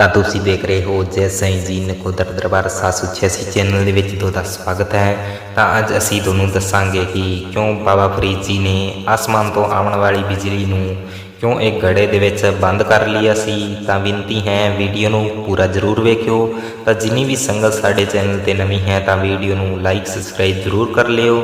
ਤਾਂ ਤੁਸੀਂ ਦੇਖ ਰਹੇ ਹੋ ਜੈ ਸਾਈਂ ਜੀ ਨਕੋਦਰ ਦਰਬਾਰ 786 ਚੈਨਲ ਦੇ ਵਿੱਚ ਤੁਹਾਡਾ ਸਵਾਗਤ ਹੈ। ਤਾਂ ਅੱਜ ਅਸੀਂ ਤੁਹਾਨੂੰ ਦੱਸਾਂਗੇ ਕਿ ਕਿਉਂ ਬਾਬਾ ਫਰੀਦ ਜੀ ਨੇ ਆਸਮਾਨ ਤੋਂ ਆਉਣ ਵਾਲੀ ਬਿਜਲੀ ਨੂੰ ਕਿਉਂ ਇੱਕ ਗੜੇ ਦੇ ਵਿੱਚ ਬੰਦ ਕਰ ਲਿਆ ਸੀ ਤਾਂ ਬੇਨਤੀ ਹੈ, ਵੀਡੀਓ ਨੂੰ ਪੂਰਾ ਜ਼ਰੂਰ ਵੇਖਿਓ। ਤਾਂ ਜਿੰਨੀ ਵੀ ਸੰਗਤ ਸਾਡੇ ਚੈਨਲ ਤੇ ਨਵੀਂ ਹੈ, ਤਾਂ ਵੀਡੀਓ ਨੂੰ ਲਾਈਕ ਸਬਸਕ੍ਰਾਈਬ ਜ਼ਰੂਰ ਕਰ ਲਿਓ।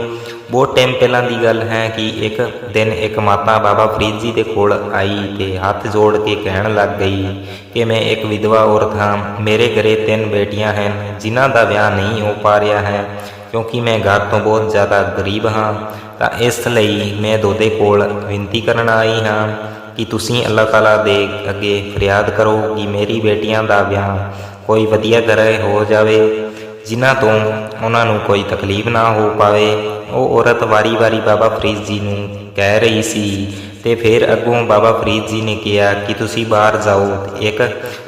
ਬਹੁਤ ਟਾਈਮ ਪਹਿਲਾਂ ਦੀ ਗੱਲ ਹੈ ਕਿ ਇੱਕ ਦਿਨ ਇੱਕ ਮਾਤਾ ਬਾਬਾ ਫਰੀਦ ਜੀ ਦੇ ਕੋਲ ਆਈ ਤੇ ਹੱਥ ਜੋੜ ਕੇ ਕਹਿਣ ਲੱਗ ਗਈ ਕਿ ਮੈਂ ਇੱਕ ਵਿਧਵਾ ਔਰਤ ਹਾਂ, ਮੇਰੇ ਘਰੇ ਤਿੰਨ ਬੇਟੀਆਂ ਹਨ, ਜਿਨ੍ਹਾਂ ਦਾ ਵਿਆਹ ਨਹੀਂ ਹੋ ਪਾ ਰਿਹਾ ਹੈ, ਕਿਉਂਕਿ ਮੈਂ ਘਰ ਤੋਂ ਬਹੁਤ ਜ਼ਿਆਦਾ ਗਰੀਬ ਹਾਂ। ਤਾਂ ਇਸ ਲਈ ਮੈਂ ਦੋਦੇ ਕੋਲ ਬੇਨਤੀ ਕਰਨ ਆਈ ਹਾਂ ਕਿ ਤੁਸੀਂ ਅੱਲਾਹ ਤਾਲਾ ਦੇ ਅੱਗੇ ਫਰਿਆਦ ਕਰੋ ਕਿ ਮੇਰੀ ਬੇਟੀਆਂ ਦਾ ਵਿਆਹ ਕੋਈ ਵਧੀਆ ਘਰੇ ਹੋ ਜਾਵੇ। ਜਿਨ੍ਹਾਂ ਤੋਂ ਉਹਨਾਂ ਨੂੰ ਕੋਈ ਤਕਲੀਫ ਨਾ ਹੋ ਪਾਵੇ, ਉਹ ਔਰਤ ਵਾਰੀ-ਵਾਰੀ ਬਾਬਾ ਫਰੀਦ ਜੀ ਨੂੰ ਕਹਿ ਰਹੀ ਸੀ ਤੇ ਫਿਰ ਅੱਗੋਂ ਬਾਬਾ ਫਰੀਦ ਜੀ ਨੇ ਕਿਹਾ ਕਿ ਤੁਸੀਂ ਬਾਹਰ ਜਾਓ ਇੱਕ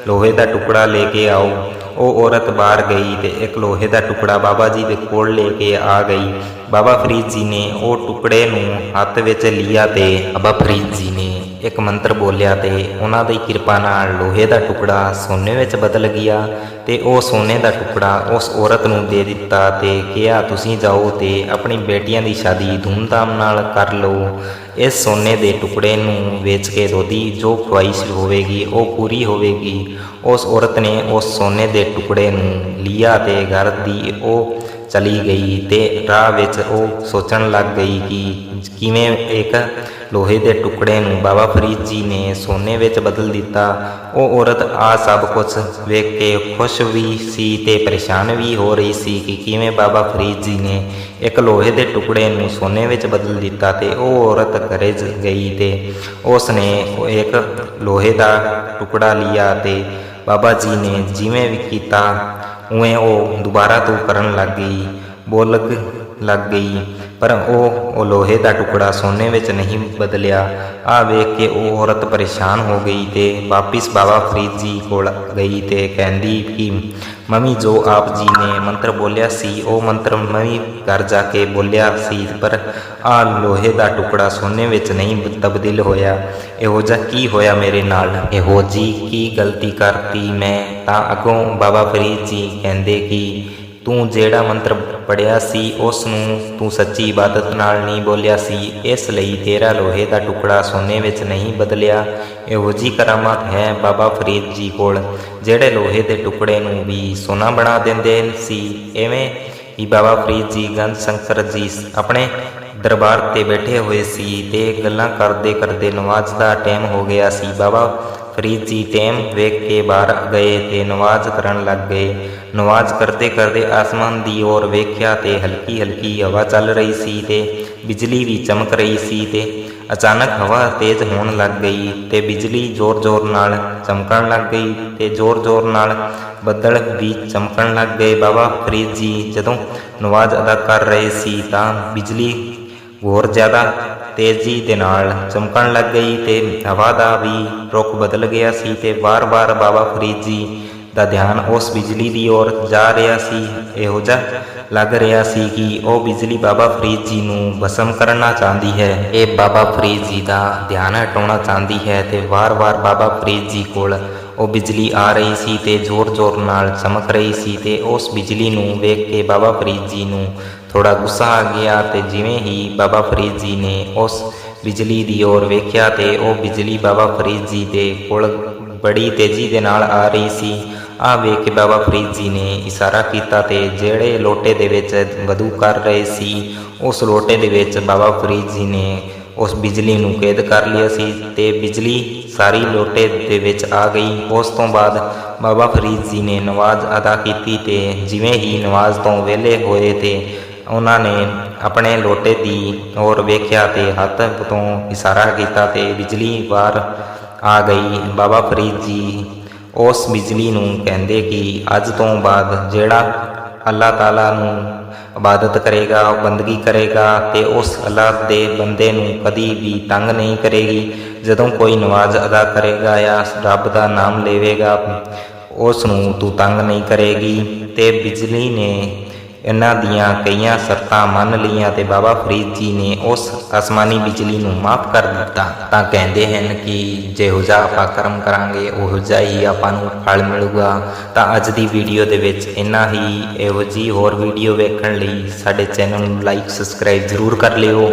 ਲੋਹੇ ਦਾ ਟੁਕੜਾ ਲੈ ਕੇ ਆਓ। ਉਹ ਔਰਤ ਬਾਹਰ ਗਈ ਤੇ ਇੱਕ ਲੋਹੇ ਦਾ ਟੁਕੜਾ ਬਾਬਾ ਜੀ ਦੇ ਕੋਲ ਲੈ ਕੇ ਆ ਗਈ। ਬਾਬਾ ਫਰੀਦ ਜੀ ਨੇ ਉਹ ਟੁਕੜੇ ਨੂੰ ਹੱਥ ਵਿੱਚ ਲਿਆ ਤੇ ਬਾਬਾ ਫਰੀਦ ਜੀ ਨੇ ਇੱਕ ਮੰਤਰ ਬੋਲਿਆ ਤੇ ਉਹਨਾਂ ਦੀ ਕਿਰਪਾ ਨਾਲ ਲੋਹੇ ਦਾ ਟੁਕੜਾ ਸੋਨੇ ਵਿੱਚ ਬਦਲ ਗਿਆ ਤੇ ਉਹ ਸੋਨੇ ਦਾ ਟੁਕੜਾ ਉਸ ਔਰਤ ਨੂੰ ਦੇ ਦਿੱਤਾ ਤੇ ਕਿਹਾ, ਤੁਸੀਂ ਜਾਓ ਤੇ ਆਪਣੀ ਬੇਟੀਆਂ ਦੀ ਸ਼ਾਦੀ ਧੂਮਧਾਮ ਨਾਲ ਕਰ ਲਓ। ਇਸ ਸੋਨੇ ਦੇ ਟੁਕੜੇ ਨੂੰ ਵੇਚ ਕੇ ਦੋਦੀ ਜੋ ਖੁਆਇਸ਼ ਹੋਵੇਗੀ, ਉਹ ਪੂਰੀ ਹੋਵੇਗੀ। ਉਸ ਔਰਤ ਨੇ ਉਸ ਸੋਨੇ ਦੇ ਟੁਕੜੇ ਨੂੰ ਲਿਆ ਤੇ ਘਰ ਦੀ ਉਹ ਚਲੀ ਗਈ ਤੇ ਰਾਹ ਵਿੱਚ ਉਹ ਸੋਚਣ ਲੱਗ ਗਈ ਕਿ ਕਿਵੇਂ ਇੱਕ ਲੋਹੇ ਦੇ ਟੁਕੜੇ ਨੂੰ ਬਾਬਾ ਫਰੀਦ ਜੀ ਨੇ ਸੋਨੇ ਵਿੱਚ ਬਦਲ ਦਿੱਤਾ। ਉਹ ਔਰਤ ਆ ਸਭ ਕੁਝ ਵੇਖ ਕੇ ਖੁਸ਼ ਵੀ ਸੀ ਤੇ ਪਰੇਸ਼ਾਨ ਵੀ ਹੋ ਰਹੀ ਸੀ ਕਿ ਕਿਵੇਂ ਬਾਬਾ ਫਰੀਦ ਜੀ ਨੇ ਇੱਕ ਲੋਹੇ ਦੇ ਟੁਕੜੇ ਨੂੰ ਸੋਨੇ ਵਿੱਚ ਬਦਲ ਦਿੱਤਾ ਤੇ ਉਹ ਔਰਤ ਘਰੇ ਗਈ ਤੇ ਉਸ ਨੇ ਇੱਕ ਲੋਹੇ ਦਾ ਟੁਕੜਾ ਲਿਆ ਤੇ ਬਾਬਾ ਜੀ ਨੇ ਜਿਵੇਂ ਵੀ ਕੀਤਾ ਉਵੇਂ ਉਹ ਦੁਬਾਰਾ ਤੋਂ ਕਰਨ ਲੱਗ ਗਈ ਬੋਲਣ ਲੱਗ ਗਈ, ਪਰ ਉਹ ਉਹ ਲੋਹੇ ਦਾ ਟੁਕੜਾ ਸੋਨੇ ਵਿੱਚ ਨਹੀਂ ਬਦਲਿਆ। ਆ ਵੇਖ ਕੇ ਉਹ ਔਰਤ ਪਰੇਸ਼ਾਨ ਹੋ ਗਈ ਤੇ ਵਾਪਿਸ ਬਾਬਾ ਫਰੀਦ ਜੀ ਕੋਲ ਗਈ ਤੇ ਕਹਿੰਦੀ ਕਿ, ਮੰਮੀ, ਜੋ ਆਪ ਜੀ ਨੇ ਮੰਤਰ ਬੋਲਿਆ ਸੀ, ਉਹ ਮੰਤਰ ਮੈਂ ਘਰ ਜਾ ਕੇ ਬੋਲਿਆ ਸੀ, ਪਰ ਆ ਲੋਹੇ ਦਾ ਟੁਕੜਾ ਸੋਨੇ ਵਿੱਚ ਨਹੀਂ ਤਬਦੀਲ ਹੋਇਆ। ਇਹੋ ਜਿਹਾ ਕੀ ਹੋਇਆ ਮੇਰੇ ਨਾਲ? ਇਹੋ ਜੀ ਕੀ ਗਲਤੀ ਕਰਤੀ ਮੈਂ? ਤਾਂ ਅੱਗੋਂ ਬਾਬਾ ਫਰੀਦ ਜੀ ਕਹਿੰਦੇ ਕਿ ਤੂੰ ਜਿਹੜਾ ਮੰਤਰ ਪੜਿਆ ਸੀ, ਉਸ ਨੂੰ ਤੂੰ ਸੱਚੀ ਇਬਾਦਤ ਨਾਲ ਨਹੀਂ ਬੋਲਿਆ ਸੀ। ਇਸ ਲਈ ਤੇਰਾ ਲੋਹੇ ਦਾ ਟੁਕੜਾ ਸੋਨੇ ਵਿੱਚ ਨਹੀਂ ਬਦਲਿਆ। ਇਹੋ ਜੀ ਕਰਾਮਾਤ ਹੈ ਬਾਬਾ ਫਰੀਦ ਜੀ ਕੋਲ, ਜਿਹੜੇ ਲੋਹੇ ਦੇ ਟੁਕੜੇ ਨੂੰ ਵੀ ਸੋਨਾ ਬਣਾ ਦਿੰਦੇ ਸੀ। ਐਵੇਂ ਹੀ ਬਾਬਾ ਫਰੀਦ ਜੀ ਗੰਜ ਸ਼ੰਕਰ ਜੀ ਆਪਣੇ ਦਰਬਾਰ ਤੇ ਬੈਠੇ ਹੋਏ ਸੀ ਤੇ ਗੱਲਾਂ ਕਰਦੇ ਕਰਦੇ ਨਮਾਜ਼ ਦਾ ਟਾਈਮ ਹੋ ਗਿਆ ਸੀ। ਬਾਬਾ ਫਰੀਦ ਜੀ ਟਾਈਮ ਵੇਖ ਕੇ ਬਾਹਰ ਗਏ ਤੇ ਨਮਾਜ਼ ਕਰਨ ਲੱਗ ਗਏ। ਨਮਾਜ਼ ਕਰਦੇ ਕਰਦੇ ਆਸਮਾਨ ਦੀ ਔਰ ਵੇਖਿਆ ਤੇ ਹਲਕੀ ਹਲਕੀ ਹਵਾ ਚੱਲ ਰਹੀ ਸੀ ਤੇ ਬਿਜਲੀ ਵੀ ਚਮਕ ਰਹੀ ਸੀ ਤੇ ਅਚਾਨਕ ਹਵਾ ਤੇਜ਼ ਹੋਣ ਲੱਗ ਗਈ ਤੇ ਬਿਜਲੀ ਜ਼ੋਰ-ਜ਼ੋਰ ਨਾਲ ਚਮਕਣ ਲੱਗ ਗਈ ਤੇ ਜ਼ੋਰ-ਜ਼ੋਰ ਨਾਲ ਬੱਦਲ ਵੀ ਚਮਕਣ ਲੱਗ ਗਏ। ਬਾਬਾ ਫਰੀਦ ਜੀ ਜਦੋਂ ਨਵਾਜ਼ ਅਦਾ ਕਰ ਰਹੇ ਸੀ ਤਾਂ ਬਿਜਲੀ ਹੋਰ ਜ਼ਿਆਦਾ ਤੇਜ਼ੀ ਦੇ ਨਾਲ ਚਮਕਣ ਲੱਗ ਗਈ ਤੇ ਹਵਾ ਦਾ ਵੀ ਰੁਖ ਬਦਲ ਗਿਆ ਸੀ ਤੇ ਵਾਰ-ਵਾਰ ਬਾਬਾ ਫਰੀਦ ਜੀ ਦਾ ਧਿਆਨ ਉਸ ਬਿਜਲੀ ਦੀ ਔਰ ਜਾ ਰਿਹਾ ਸੀ, ਇਹੋ ਜਿਹਾ ਲੱਗ ਰਿਹਾ ਸੀ ਕਿ ਉਹ ਬਿਜਲੀ ਬਾਬਾ ਫਰੀਦ ਜੀ ਨੂੰ ਬਸਮ ਕਰਨਾ ਚਾਹੁੰਦੀ ਹੈ। ਇਹ ਬਾਬਾ ਫਰੀਦ ਜੀ ਦਾ ਧਿਆਨ ਹਟਾਉਣਾ ਚਾਹੁੰਦੀ ਹੈ ਤੇ ਵਾਰ-ਵਾਰ ਬਾਬਾ ਫਰੀਦ ਜੀ ਕੋਲ ਉਹ ਬਿਜਲੀ ਆ ਰਹੀ ਸੀ ਤੇ ਜ਼ੋਰ-ਜ਼ੋਰ ਨਾਲ ਚਮਕ ਰਹੀ ਸੀ ਤੇ ਉਸ ਬਿਜਲੀ ਨੂੰ ਵੇਖ ਕੇ ਬਾਬਾ ਫਰੀਦ ਜੀ ਨੂੰ ਥੋੜਾ ਗੁੱਸਾ ਆ ਗਿਆ ਤੇ ਜਿਵੇਂ ਹੀ ਬਾਬਾ ਫਰੀਦ ਜੀ ਨੇ ਉਸ ਬਿਜਲੀ ਦੀ ਔਰ ਵੇਖਿਆ ਤੇ ਉਹ ਬਿਜਲੀ ਬਾਬਾ ਫਰੀਦ ਜੀ ਦੇ ਕੋਲ ਬੜੀ ਤੇਜ਼ੀ ਦੇ ਨਾਲ ਆ ਰਹੀ ਸੀ ਆ ਵੇਖ ਕੇ ਬਾਬਾ ਫਰੀਦ ਜੀ ਨੇ ਇਸ਼ਾਰਾ ਕੀਤਾ ਤੇ ਜਿਹੜੇ ਲੋਟੇ ਦੇ ਵਿੱਚ ਵਧੂ ਕਰ ਰਹੇ ਸੀ, ਉਸ ਲੋਟੇ ਦੇ ਵਿੱਚ ਬਾਬਾ ਫਰੀਦ ਜੀ ਨੇ ਉਸ ਬਿਜਲੀ ਨੂੰ ਕੈਦ ਕਰ ਲਿਆ ਸੀ ਤੇ ਬਿਜਲੀ ਸਾਰੀ ਲੋਟੇ ਦੇ ਵਿੱਚ ਆ ਗਈ। ਉਸ ਤੋਂ ਬਾਅਦ ਬਾਬਾ ਫਰੀਦ ਜੀ ਨੇ ਨਮਾਜ਼ ਅਦਾ ਕੀਤੀ ਤੇ ਜਿਵੇਂ ਹੀ ਨਮਾਜ਼ ਤੋਂ ਵਿਹਲੇ ਹੋਏ ਤੇ ਉਹਨਾਂ ਨੇ ਆਪਣੇ ਲੋਟੇ ਦੀ ਔਰ ਵੇਖਿਆ ਤੇ ਹੱਥ ਤੋਂ ਇਸ਼ਾਰਾ ਕੀਤਾ ਤੇ ਬਿਜਲੀ ਬਾਹਰ ਆ ਗਈ। ਬਾਬਾ ਫਰੀਦ ਜੀ ਉਸ ਬਿਜਲੀ ਨੂੰ ਕਹਿੰਦੇ ਕਿ ਅੱਜ ਤੋਂ ਬਾਅਦ ਜਿਹੜਾ ਅੱਲਾਹ ਤਾਲਾ ਨੂੰ ਇਬਾਦਤ ਕਰੇਗਾ, ਉਹ ਬੰਦਗੀ ਕਰੇਗਾ ਤੇ ਉਸ ਅੱਲਾਹ ਦੇ ਬੰਦੇ ਨੂੰ ਕਦੀ ਵੀ ਤੰਗ ਨਹੀਂ ਕਰੇਗੀ। ਜਦੋਂ ਕੋਈ ਨਮਾਜ਼ ਅਦਾ ਕਰੇਗਾ ਜਾਂ ਰੱਬ ਦਾ ਨਾਮ ਲਵੇਗਾ, ਉਸ ਨੂੰ ਤੂੰ ਤੰਗ ਨਹੀਂ ਕਰੇਗੀ ਤੇ ਬਿਜਲੀ ਨੇ ਇਹਨਾਂ ਦੀਆਂ ਕਈਆਂ ਸ਼ਰਤਾਂ ਮੰਨ ਲਈਆਂ ਤੇ ਬਾਬਾ ਫਰੀਦ ਜੀ ਨੇ ਉਸ ਅਸਮਾਨੀ ਬਿਜਲੀ ਨੂੰ ਮਾਫ ਕਰ ਦਿੱਤਾ। ਤਾਂ ਕਹਿੰਦੇ ਹਨ ਕਿ ਜਿਹੋ ਜਿਹਾ ਆਪਾਂ ਕਰਮ ਕਰਾਂਗੇ, ਉਹੋ ਜਿਹਾ ਹੀ ਆਪਾਂ ਨੂੰ ਫਲ ਮਿਲੂਗਾ। ਤਾਂ ਅੱਜ ਦੀ ਵੀਡੀਓ ਦੇ ਵਿੱਚ ਇੰਨਾ ਹੀ। ਇਹੋ ਜੀ ਹੋਰ ਵੀਡੀਓ ਵੇਖਣ ਲਈ ਸਾਡੇ ਚੈਨਲ ਨੂੰ ਲਾਈਕ, ਸਬਸਕ੍ਰਾਈਬ ਜ਼ਰੂਰ ਕਰ ਲਿਓ।